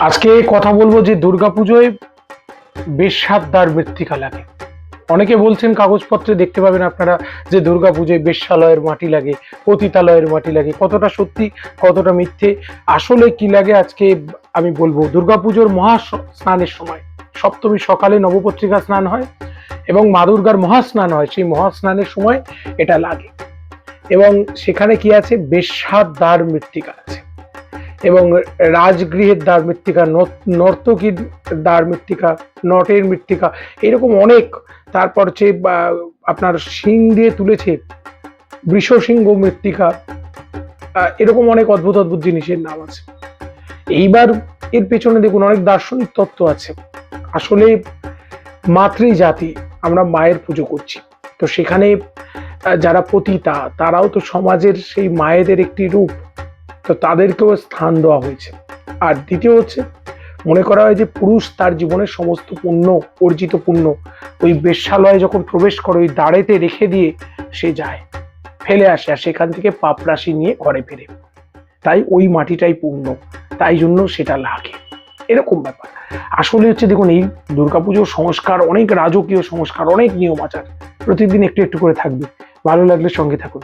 আজকে কথা বলব যে দুর্গাপুজোয় বেশ্যাদ্বার মৃত্তিকা লাগে অনেকে বলছেন কাগজপত্রে দেখতে পাবেন আপনারা যে দুর্গাপুজোয় বেশ্যালয়ের মাটি লাগে, পতিতালয়ের মাটি লাগে, কতটা সত্যি, কতটা মিথ্যে, আসলে কি লাগে আজকে আমি বলব। দুর্গাপুজোর মহা স্নানের সময়, সপ্তমী সকালে নবপত্রিকা স্নান হয় এবং মা দুর্গার মহাস্নান হয়, সেই মহাস্নানের সময় এটা লাগে। এবং সেখানে কি আছে? বেশ্যার দ্বার মৃত্তিকা আছে। এবং রাজগৃহের দ্বার মৃত্তিকা নর্তকীর দ্বার মৃত্তিকা, নটের মৃত্তিকা, এরকম অনেক। তারপর হচ্ছে আপনার শিং দিয়ে তুলেছে বৃষসিংহ মৃত্তিকা। এরকম অনেক অদ্ভুত অদ্ভুত জিনিসের নাম আছে। এইবার এর পেছনে দেখুন অনেক দার্শনিক তত্ত্ব আছে। আসলে মাতৃজাতি, আমরা মায়ের পুজো করছি। তো সেখানে যারা পতিতা, তারাও তো সমাজের সেই মায়েদের একটি রূপ। তো তাদেরকেও স্থান দেওয়া হয়েছে। আর দ্বিতীয় হচ্ছে, মনে করা হয় যে পুরুষ তার জীবনের সমস্ত পুণ্য, অর্জিত পুণ্য ওই বেশ্যালয়ে যখন প্রবেশ করে, ওই দাঁড়েতে রেখে দিয়ে সে যায়, ফেলে আসে আর সেখান থেকে পাপ রাশি নিয়ে ঘরে ফেরে। তাই ওই মাটিটাই পূর্ণ, তাই জন্য সেটা লাগে। এরকম ব্যাপার। আসলে হচ্ছে দেখুন, এই দুর্গাপুজোর সংস্কার, অনেক রাজকীয় সংস্কার, অনেক নিয়ম আচার প্রতিদিন একটু একটু করে থাকবে। ভালো লাগলে সঙ্গে থাকুন।